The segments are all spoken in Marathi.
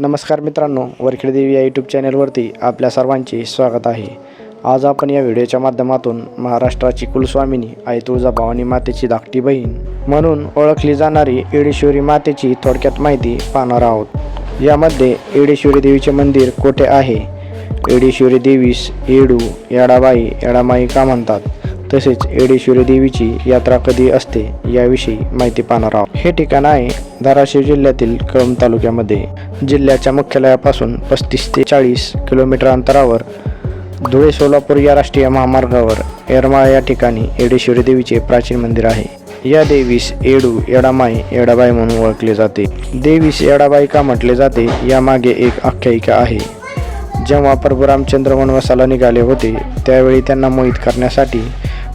नमस्कार मित्रांनो वरखेड देवी या यूट्यूब चॅनलवरती आपल्या सर्वांचे स्वागत आहे. आज आपण या व्हिडिओच्या माध्यमातून महाराष्ट्राची कुलस्वामिनी आई तुळजाभवानी मातेची धाकटी बहीण म्हणून ओळखली जाणारी येडेश्वरी मातेची थोडक्यात माहिती पाहणार आहोत. यामध्ये येडेश्वरी देवीचे मंदिर कोठे आहे? येडेश्वरी देवीस येडू येडाबाई येडामाई का म्हणतात? तसेच येडेश्वरी देवीची यात्रा कधी असते याविषयी माहिती पाहणार आहोत. हे ठिकाण आहे धाराशिव जिल्ह्यातील कळंब तालुक्यामध्ये. जिल्ह्याच्या मुख्यालयापासून पस्तीस ते चाळीस किलोमीटर अंतरावर धुळे सोलापूर या राष्ट्रीय महामार्गावर येरमाळा या ठिकाणी येडेश्वरी देवीचे प्राचीन मंदिर आहे. या देवीस येडू येडामाई येडाबाई म्हणून ओळखले जाते. देवीस येडाबाई का म्हटले जाते यामागे एक आख्यायिका आहे. जेव्हा प्रभू रामचंद्र वनवासाला निघाले होते त्यावेळी त्यांना मोहित करण्यासाठी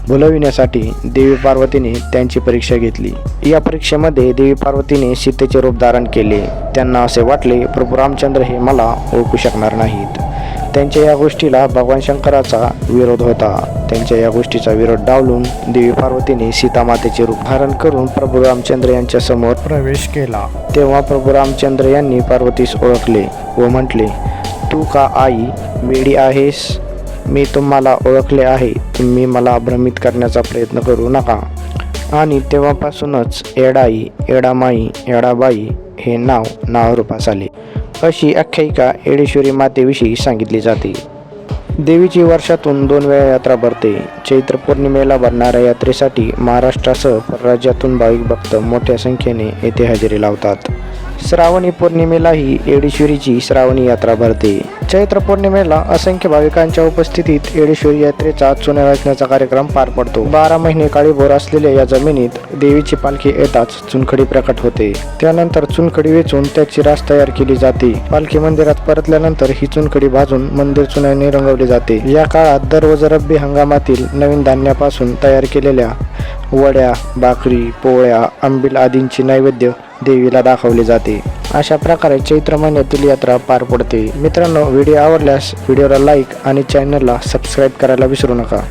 भुलविण्यासाठी देवी पार्वतीने त्यांची परीक्षा घेतली. या परीक्षेमध्ये देवी पार्वतीने सीतेचे रूप धारण केले. त्यांना असे वाटले प्रभू रामचंद्र हे मला ओळखू शकणार नाहीत. त्यांच्या या गोष्टीला भगवान शंकराचा विरोध होता. त्यांच्या या गोष्टीचा विरोध डावलून देवी पार्वतीने सीतामातेचे रूप धारण करून प्रभू रामचंद्र यांच्या समोर प्रवेश केला. तेव्हा प्रभू रामचंद्र यांनी पार्वतीस ओळखले व म्हटले तू का आई? वेडी आहेस? मी तुम्हाला ओळखले आहे. तुम्ही मला भ्रमित करण्याचा प्रयत्न करू नका. आणि तेव्हापासूनच एडाई एडामाई एडाबाई हे नाव नावरूपास आले. अशी आख्यायिका एडेश्वरी मातेविषयी सांगितली जाते. देवीची वर्षातून दोन वेळा यात्रा भरते. चैत्र पौर्णिमेला भरणाऱ्या यात्रेसाठी महाराष्ट्रासह परराज्यातून भाविक भक्त मोठ्या संख्येने येथे हजेरी लावतात. श्रावणी पौर्णिमेलाही येडेश्वरीची श्रावणी यात्रा भरते. चैत्र पौर्णिमेला असंख्य भाविकांच्या उपस्थितीत येडेश्वर यात्रेचा चुन्या रचण्याचा कार्यक्रम पार पडतो. बारा महिने काळीभोर असलेल्या या जमिनीत देवीची पालखी येताच चुनखडी प्रकट होते. त्यानंतर चुनखडी वेचून त्याची रास तयार केली जाते. पालखी मंदिरात परतल्यानंतर ही चुनखडी भाजून मंदिर चुन्याने रंगवले जाते. या काळात दररोज रब्बी हंगामातील नवीन धान्यापासून तयार केलेल्या वड्या भाकरी पोळ्या आंबील आदींची नैवेद्य देवीला दाखवले जाते. अशा प्रकारे चैत्र महिन्यातील यात्रा पार पडते. मित्रांनो व्हिडिओ आवडल्यास व्हिडिओला लाईक आणि चॅनलला सबस्क्राईब करायला विसरू नका.